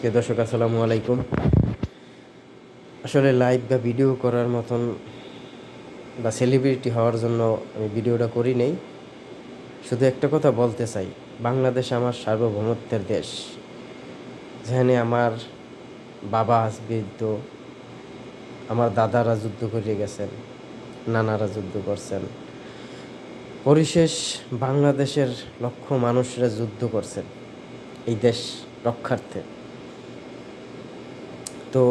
প্রিয় দর্শক, আসসালামু আলাইকুম। আসলে লাইভ বা ভিডিও করার মতন বা সেলিব্রিটি হওয়ার জন্য আমি ভিডিওটা করি নেই। শুধু একটা কথা বলতে চাই, বাংলাদেশ আমার সার্বভৌমত্বের দেশ। যেখানে আমার বাবা আসবিদ্ধ আমার দাদারা যুদ্ধ করে গেছেন, নানারা যুদ্ধ করছেন। পরিশেষ বাংলাদেশের লক্ষ মানুষরা যুদ্ধ করছেন এই দেশ রক্ষার্থে। তো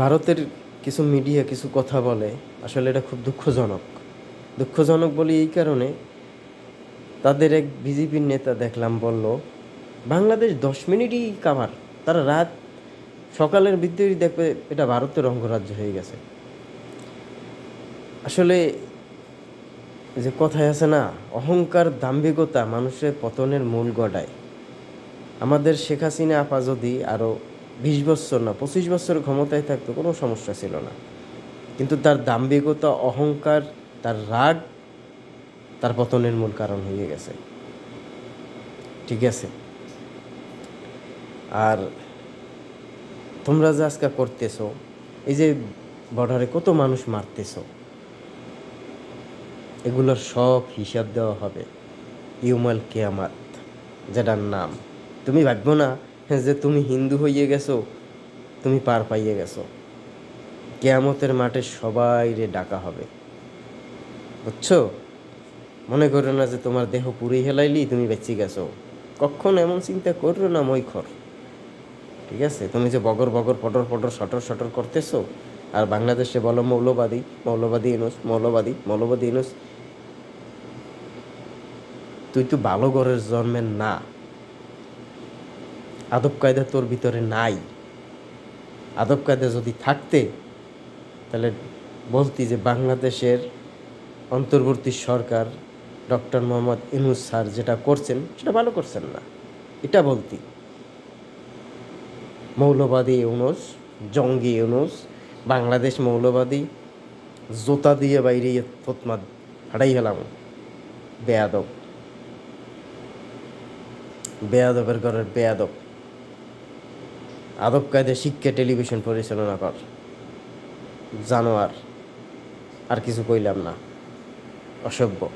ভারতের কিছু মিডিয়া কিছু কথা বলে, আসলে এটা খুব দুঃখজনক। দুঃখজনক বলি এই কারণে, তাদের এক বিজেপির নেতা দেখলাম বলল, বাংলাদেশ দশ মিনিটই কামার, তারা রাত সকালের ভিতরেই দেখবে এটা ভারতের অঙ্গরাজ্য হয়ে গেছে। আসলে যে কথায় আছে না, অহংকার, দাম্ভিকতা মানুষের পতনের মূল গড়ায়। আমাদের শেখ হাসিনা আপা যদি আরও বিশ বছর না, পঁচিশ বছর ক্ষমতায় থাকতো, কোনো সমস্যা ছিল না। কিন্তু তার দাম্ভিকতা, অহংকার, তার রাগ, তার পতনের মূল কারণ হয়ে গেছে। ঠিক আছে? আর তোমরা যে আজকে করতেছো এই যে বর্ডারে কত মানুষ মারতেছো, এগুলোর সব হিসাব দেওয়া হবে। ইউমাল কেয়ামাত, যেটার নাম। তুমি ভাববো না যে তুমি হিন্দু হইয়ে গেছো, তুমি পার পাইয়ে গেছো। কেয়ামতের মাঠে সবাই রে ডাকা হবে। বুঝছ? মনে করো না যে তোমার দেহ পুরি হেলাইলি, তুমি বেঁচে গেছো। কখন এমন চিন্তা করো না মৈখর ঠিক আছে? তুমি যে বগর বগর, পটর পটর সটর সটর করতেছো, আর বাংলাদেশে বলো মৌলবাদী মৌলবাদী ইনুস মৌলবাদী মৌলবাদী ইনুস তুই তো ভালো ঘরের জন্মের না। আদব কায়দা তোর ভিতরে নাই। আদব কায়দা যদি থাকতে, তাহলে বলতি যে বাংলাদেশের অন্তর্বর্তী সরকার ডক্টর মোহাম্মদ ইনুস স্যার যেটা করছেন, সেটা ভালো করছেন না। এটা বলতি। মৌলবাদী ইউনুস, জঙ্গি ইউনুস, বাংলাদেশ মৌলবাদী, জোতা দিয়ে বাইরে থতমা হারাই গেলাম বেয়াদব। বেয়াদবের ঘরের বেয়াদব। আদব কায়দে শিক্ষা টেলিভিশন পরিচালনা কর। জানোয়ার আর কিছু কইলাম না। অসভ্য।